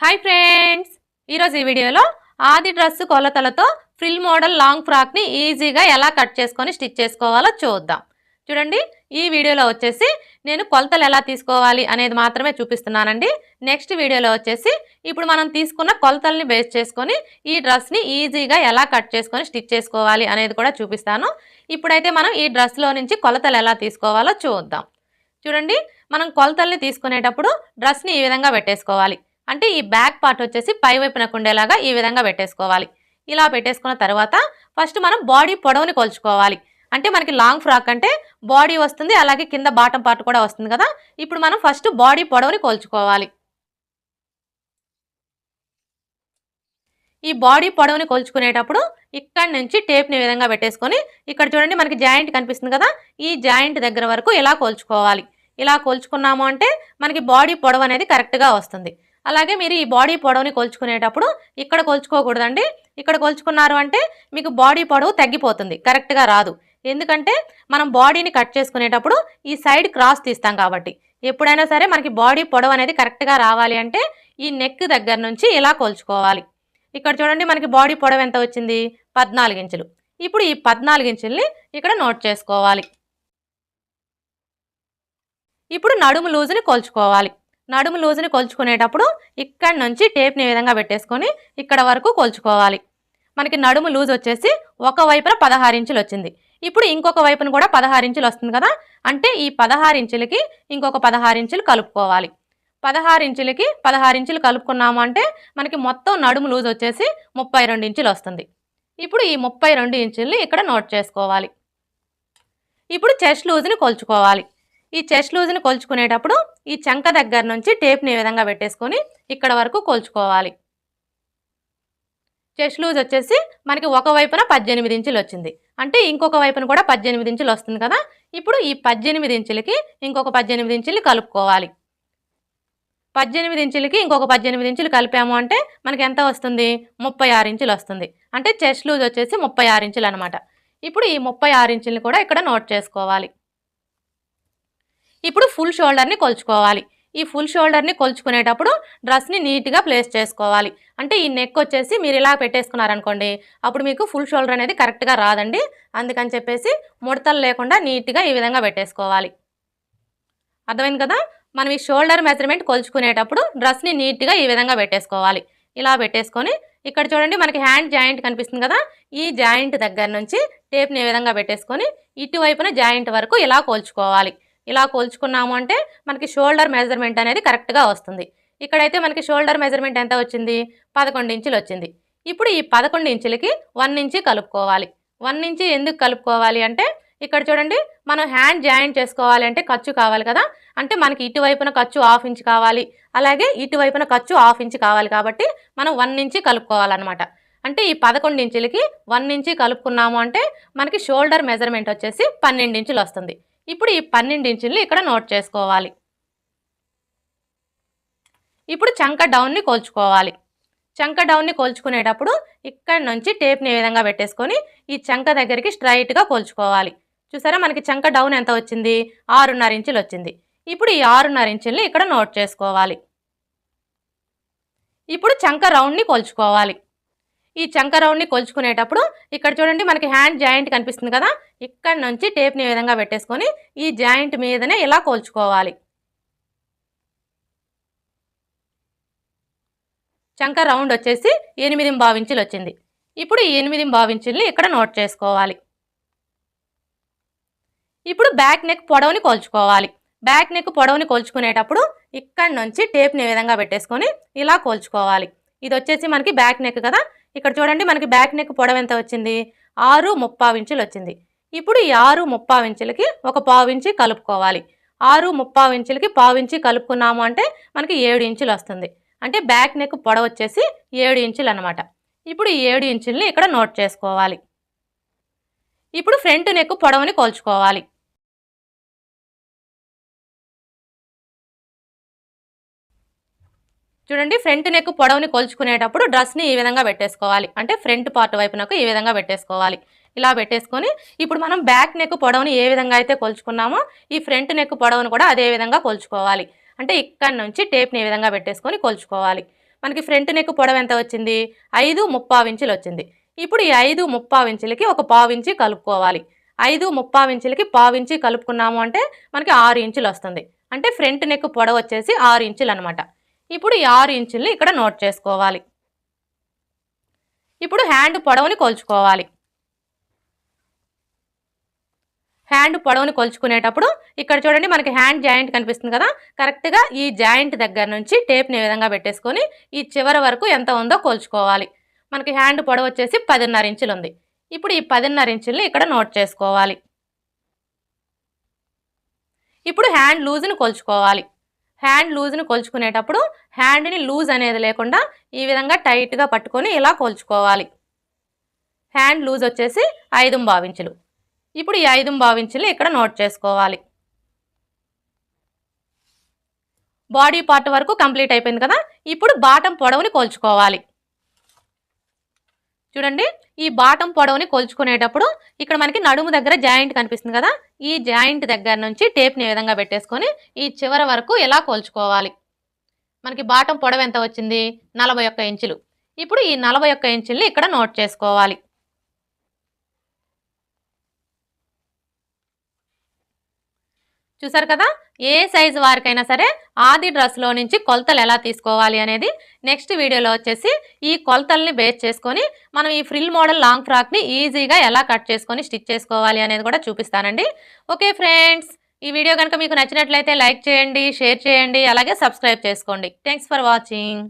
Hi friends ఈరోజు ఈ వీడియోలో ఆది డ్రెస్సు కొలతలతో ఫ్రిల్ మోడల్ లాంగ్ ఫ్రాక్ని ఈజీగా ఎలా కట్ చేసుకొని స్టిచ్ చేసుకోవాలో చూద్దాం. చూడండి ఈ వీడియోలో వచ్చేసి నేను కొలతలు ఎలా తీసుకోవాలి అనేది మాత్రమే చూపిస్తున్నానండి. నెక్స్ట్ వీడియోలో వచ్చేసి ఇప్పుడు మనం తీసుకున్న కొలతల్ని బేస్ చేసుకొని ఈ డ్రెస్ని ఈజీగా ఎలా కట్ చేసుకొని స్టిచ్ చేసుకోవాలి అనేది కూడా చూపిస్తాను. ఇప్పుడైతే మనం ఈ డ్రెస్లో నుంచి కొలతలు ఎలా తీసుకోవాలో చూద్దాం. చూడండి మనం కొలతల్ని తీసుకునేటప్పుడు డ్రెస్ని ఈ విధంగా పెట్టేసుకోవాలి. అంటే ఈ బ్యాక్ పార్ట్ వచ్చేసి పై వైపున కుండేలాగా ఈ విధంగా పెట్టేసుకోవాలి. ఇలా పెట్టేసుకున్న తర్వాత ఫస్ట్ మనం బాడీ పొడవుని కొలుచుకోవాలి. అంటే మనకి లాంగ్ ఫ్రాక్ అంటే బాడీ వస్తుంది అలాగే కింద బాటం పార్ట్ కూడా వస్తుంది కదా? ఇప్పుడు మనం ఫస్ట్ బాడీ పొడవుని కొలుచుకోవాలి. ఈ బాడీ పొడవుని కొలుచుకునేటప్పుడు ఇక్కడ నుంచి టేప్ని విధంగా పెట్టేసుకొని ఇక్కడ చూడండి మనకి జాయింట్ కనిపిస్తుంది కదా? ఈ జాయింట్ దగ్గర వరకు ఇలా కొలుచుకోవాలి. ఇలా కొలుచుకున్నాము అంటే మనకి బాడీ పొడవు అనేది కరెక్ట్గా వస్తుంది. అలాగే మీరు ఈ బాడీ పొడవుని కొలుచుకునేటప్పుడు ఇక్కడ కొలుచుకోకూడదండి. ఇక్కడ కొలుచుకున్నారు అంటే మీకు బాడీ పొడవు తగ్గిపోతుంది. కరెక్ట్గా రాదు. ఎందుకంటే మనం బాడీని కట్ చేసుకునేటప్పుడు ఈ సైడ్ క్రాస్ తీస్తాం కాబట్టి. ఎప్పుడైనా సరే మనకి బాడీ పొడవు అనేది కరెక్ట్గా రావాలి అంటే ఈ నెక్ దగ్గర నుంచి ఇలా కొలుచుకోవాలి. ఇక్కడ చూడండి మనకి బాడీ పొడవు ఎంత వచ్చింది? పద్నాలుగు ఇంచులు. ఇప్పుడు ఈ పద్నాలుగు ఇంచుల్ని ఇక్కడ నోట్ చేసుకోవాలి. ఇప్పుడు నడుము లూజుని కొలుచుకోవాలి. నడుము లూజుని కొలుచుకునేటప్పుడు ఇక్కడ నుంచి టేప్ని ఈ విధంగా పెట్టేసుకొని ఇక్కడ వరకు కొలుచుకోవాలి. మనకి నడుము లూజ్ వచ్చేసి ఒక వైపున పదహారు ఇంచులు వచ్చింది. ఇప్పుడు ఇంకొక వైపున కూడా పదహారు ఇంచులు వస్తుంది కదా? అంటే ఈ పదహారు ఇంచులకి ఇంకొక పదహారు ఇంచులు కలుపుకోవాలి. పదహారు ఇంచులకి పదహారు ఇంచులు కలుపుకున్నాము అంటే మనకి మొత్తం నడుము లూజ్ వచ్చేసి ముప్పై రెండు ఇంచులు వస్తుంది. ఇప్పుడు ఈ ముప్పై రెండు ఇంచుల్ని ఇక్కడ నోట్ చేసుకోవాలి. ఇప్పుడు చెస్ట్ లూజ్ని కొలుచుకోవాలి. ఈ చెస్ట్ లూజ్ని కొలుచుకునేటప్పుడు ఈ చంక దగ్గర నుంచి టేప్ని ఈ విధంగా పెట్టేసుకొని ఇక్కడ వరకు కొలుచుకోవాలి. చెస్ట్ లూజ్ వచ్చేసి మనకి ఒక వైపున పద్దెనిమిది ఇంచులు వచ్చింది. అంటే ఇంకొక వైపున కూడా పద్దెనిమిది ఇంచులు వస్తుంది కదా? ఇప్పుడు ఈ పద్దెనిమిది ఇంచులకి ఇంకొక పద్దెనిమిది ఇంచులు కలుపుకోవాలి. పద్దెనిమిది ఇంచులకి ఇంకొక పద్దెనిమిది ఇంచులు కలిపాము అంటే మనకి ఎంత వస్తుంది? ముప్పై ఆరు ఇంచులు వస్తుంది. అంటే చెస్ట్ లూజ్ వచ్చేసి ముప్పై ఆరు ఇంచులు అనమాట ఇప్పుడు ఈ ముప్పై ఆరు ఇంచుల్ని కూడా ఇక్కడ నోట్ చేసుకోవాలి. ఇప్పుడు ఫుల్ షోల్డర్ని కొలుచుకోవాలి. ఈ ఫుల్ షోల్డర్ని కొలుచుకునేటప్పుడు డ్రెస్ని నీట్గా ప్లేస్ చేసుకోవాలి. అంటే ఈ నెక్ వచ్చేసి మీరు ఇలా పెట్టేసుకున్నారనుకోండి అప్పుడు మీకు ఫుల్ షోల్డర్ అనేది కరెక్ట్గా రాదండి. అందుకని చెప్పేసి ముడతలు లేకుండా నీట్గా ఈ విధంగా పెట్టేసుకోవాలి. అర్థమైంది కదా? మనం ఈ షోల్డర్ మెజర్మెంట్ కొలుచుకునేటప్పుడు డ్రెస్ని నీట్గా ఈ విధంగా పెట్టేసుకోవాలి. ఇలా పెట్టేసుకొని ఇక్కడ చూడండి మనకి హ్యాండ్ జాయింట్ కనిపిస్తుంది కదా? ఈ జాయింట్ దగ్గర నుంచి టేప్ని ఈ విధంగా పెట్టేసుకొని ఇటువైపున జాయింట్ వరకు ఇలా కోల్చుకోవాలి. ఇలా కోల్చుకున్నాము అంటే మనకి షోల్డర్ మెజర్మెంట్ అనేది కరెక్ట్గా వస్తుంది. ఇక్కడైతే మనకి షోల్డర్ మెజర్మెంట్ ఎంత వచ్చింది? పదకొండు ఇంచులు వచ్చింది. ఇప్పుడు ఈ పదకొండు ఇంచులకి వన్ ఇంచి కలుపుకోవాలి. వన్ ఇంచి ఎందుకు కలుపుకోవాలి అంటే ఇక్కడ చూడండి మనం హ్యాండ్ జాయింట్ చేసుకోవాలి అంటే ఖర్చు కావాలి కదా. అంటే మనకి ఇటువైపున ఖర్చు హాఫ్ ఇంచ్ కావాలి. అలాగే ఇటువైపున ఖర్చు హాఫ్ ఇంచ్ కావాలి కాబట్టి మనం వన్ ఇంచి కలుపుకోవాలన్నమాట. అంటే ఈ పదకొండు ఇంచులకి వన్ ఇంచి కలుపుకున్నాము అంటే మనకి షోల్డర్ మెజర్మెంట్ వచ్చేసి పన్నెండు ఇంచులు వస్తుంది. ఇప్పుడు ఈ పన్నెండు ఇంచుల్ని ఇక్కడ నోట్ చేసుకోవాలి. ఇప్పుడు చంక డౌన్ని కోల్చుకోవాలి. చంక డౌన్ని కోల్చుకునేటప్పుడు ఇక్కడ నుంచి టేప్ని ఈ విధంగా పెట్టేసుకొని ఈ చంక దగ్గరికి స్ట్రైట్గా కోల్చుకోవాలి. చూసారా మనకి చంక డౌన్ ఎంత వచ్చింది? ఆరున్నర ఇంచులు వచ్చింది. ఇప్పుడు ఈ ఆరున్నర ఇంచుల్ని ఇక్కడ నోట్ చేసుకోవాలి. ఇప్పుడు చంక రౌండ్ని కోల్చుకోవాలి. ఈ చంక రౌండ్ని కొలుచుకునేటప్పుడు ఇక్కడ చూడండి మనకి హ్యాండ్ జాయింట్ కనిపిస్తుంది కదా ఇక్కడ నుంచి టేప్ని విధంగా పెట్టేసుకొని ఈ జాయింట్ మీదనే ఇలా కోల్చుకోవాలి. చంక రౌండ్ వచ్చేసి ఎనిమిది ఇంచులు వచ్చింది. ఇప్పుడు ఈ ఎనిమిది ఇంచుల్ని ఇక్కడ నోట్ చేసుకోవాలి. ఇప్పుడు బ్యాక్ నెక్ పొడవుని కోల్చుకోవాలి. బ్యాక్ నెక్ పొడవుని కోల్చుకునేటప్పుడు ఇక్కడ నుంచి టేప్ని విధంగా పెట్టేసుకొని ఇలా కోల్చుకోవాలి. ఇది వచ్చేసి మనకి బ్యాక్ నెక్ కదా ఇక్కడ చూడండి మనకి బ్యాక్ నెక్ పొడవు ఎంత వచ్చింది? ఆరు ముప్పావు ఇంచులు వచ్చింది. ఇప్పుడు ఈ ఆరు ముప్పావు ఇంచులకి ఒక పావు ఇంచి కలుపుకోవాలి. ఆరు ముప్పావు ఇంచులకి పావు ఇంచి కలుపుకున్నాము అంటే మనకి ఏడు ఇంచులు వస్తుంది. అంటే బ్యాక్ నెక్ పొడవు వచ్చేసి ఏడు ఇంచులు అనమాట ఇప్పుడు ఈ ఏడు ఇంచుల్ని ఇక్కడ నోట్ చేసుకోవాలి. ఇప్పుడు ఫ్రంట్ నెక్ పొడవుని కోల్చుకోవాలి. చూడండి ఫ్రంట్ నెక్ పొడవుని కొలుచుకునేటప్పుడు డ్రెస్ని ఈ విధంగా పెట్టేసుకోవాలి. అంటే ఫ్రంట్ పార్ట్ వైపునకు ఈ విధంగా పెట్టేసుకోవాలి. ఇలా పెట్టేసుకొని ఇప్పుడు మనం బ్యాక్ నెక్ పొడవుని ఏ విధంగా అయితే కొలుచుకున్నామో ఈ ఫ్రంట్ నెక్ పొడవును కూడా అదే విధంగా కొలుచుకోవాలి. అంటే ఇక్కడ నుంచి టేప్ని ఈ విధంగా పెట్టేసుకొని కొలుచుకోవాలి. మనకి ఫ్రంట్ నెక్ పొడవు ఎంత వచ్చింది? ఐదు ముప్పావు ఇంచులు వచ్చింది. ఇప్పుడు ఈ ఐదు ముప్పావు ఇంచులకి ఒక పావు ఇంచి కలుపుకోవాలి. ఐదు ముప్పావు ఇంచులకి పావు ఇంచి కలుపుకున్నాము అంటే మనకి ఆరు ఇంచులు వస్తుంది. అంటే ఫ్రంట్ నెక్ పొడవు వచ్చేసి ఆరు ఇంచులు అనమాట ఇప్పుడు ఈ ఆరు ఇంచుల్ని ఇక్కడ నోట్ చేసుకోవాలి. ఇప్పుడు హ్యాండ్ పొడవుని కొలుచుకోవాలి. హ్యాండ్ పొడవుని కొలుచుకునేటప్పుడు ఇక్కడ చూడండి మనకి హ్యాండ్ జాయింట్ కనిపిస్తుంది కదా. కరెక్ట్గా ఈ జాయింట్ దగ్గర నుంచి టేప్ని విధంగా పెట్టేసుకొని ఈ చివరి వరకు ఎంత ఉందో కొలుచుకోవాలి. మనకి హ్యాండ్ పొడవు వచ్చేసి పదిన్నర ఇంచులు ఉంది ఇప్పుడు ఈ పదిన్నర ఇంచుల్ని ఇక్కడ నోట్ చేసుకోవాలి. ఇప్పుడు హ్యాండ్ లూజ్ని కొలుచుకోవాలి. హ్యాండ్ లూజ్ని కొలుచుకునేటప్పుడు హ్యాండ్ని లూజ్ అనేది లేకుండా ఈ విధంగా టైట్గా పట్టుకొని ఇలా కొలుచుకోవాలి. హ్యాండ్ లూజ్ వచ్చేసి ఐదు భావించులు ఇప్పుడు ఈ ఐదు భావించులు ఇక్కడ నోట్ చేసుకోవాలి. బాడీ పార్ట్ వరకు కంప్లీట్ అయిపోయింది కదా? ఇప్పుడు బాటం పొడవుని కొలుచుకోవాలి. చూడండి ఈ బాటం పొడవుని కొలుచుకునేటప్పుడు ఇక్కడ మనకి నడుము దగ్గర జాయింట్ కనిపిస్తుంది కదా? ఈ జాయింట్ దగ్గర నుంచి టేప్ని ఈ విధంగా పెట్టేసుకొని ఈ చివరి వరకు ఎలా కోల్చుకోవాలి? మనకి బాటం పొడవు ఎంత వచ్చింది? నలభై ఒక్క ఇంచులు. ఇప్పుడు ఈ నలభై ఒక్క ఇంచుల్ని ఇక్కడ నోట్ చేసుకోవాలి. చూసారు కదా? ఏ సైజు వారికైనా సరే ఆది డ్రెస్లో నుంచి కొలతలు ఎలా తీసుకోవాలి అనేది నెక్స్ట్ వీడియోలో వచ్చేసి ఈ కొలతల్ని బేస్ చేసుకొని మనం ఈ ఫ్రిల్ మోడల్ లాంగ్ ఫ్రాక్ని ఈజీగా ఎలా కట్ చేసుకొని స్టిచ్ చేసుకోవాలి అనేది కూడా చూపిస్తానండి. ఓకే ఫ్రెండ్స్ ఈ వీడియో కనుక మీకు నచ్చినట్లయితే లైక్ చేయండి షేర్ చేయండి అలాగే సబ్స్క్రైబ్ చేసుకోండి. Thanks for watching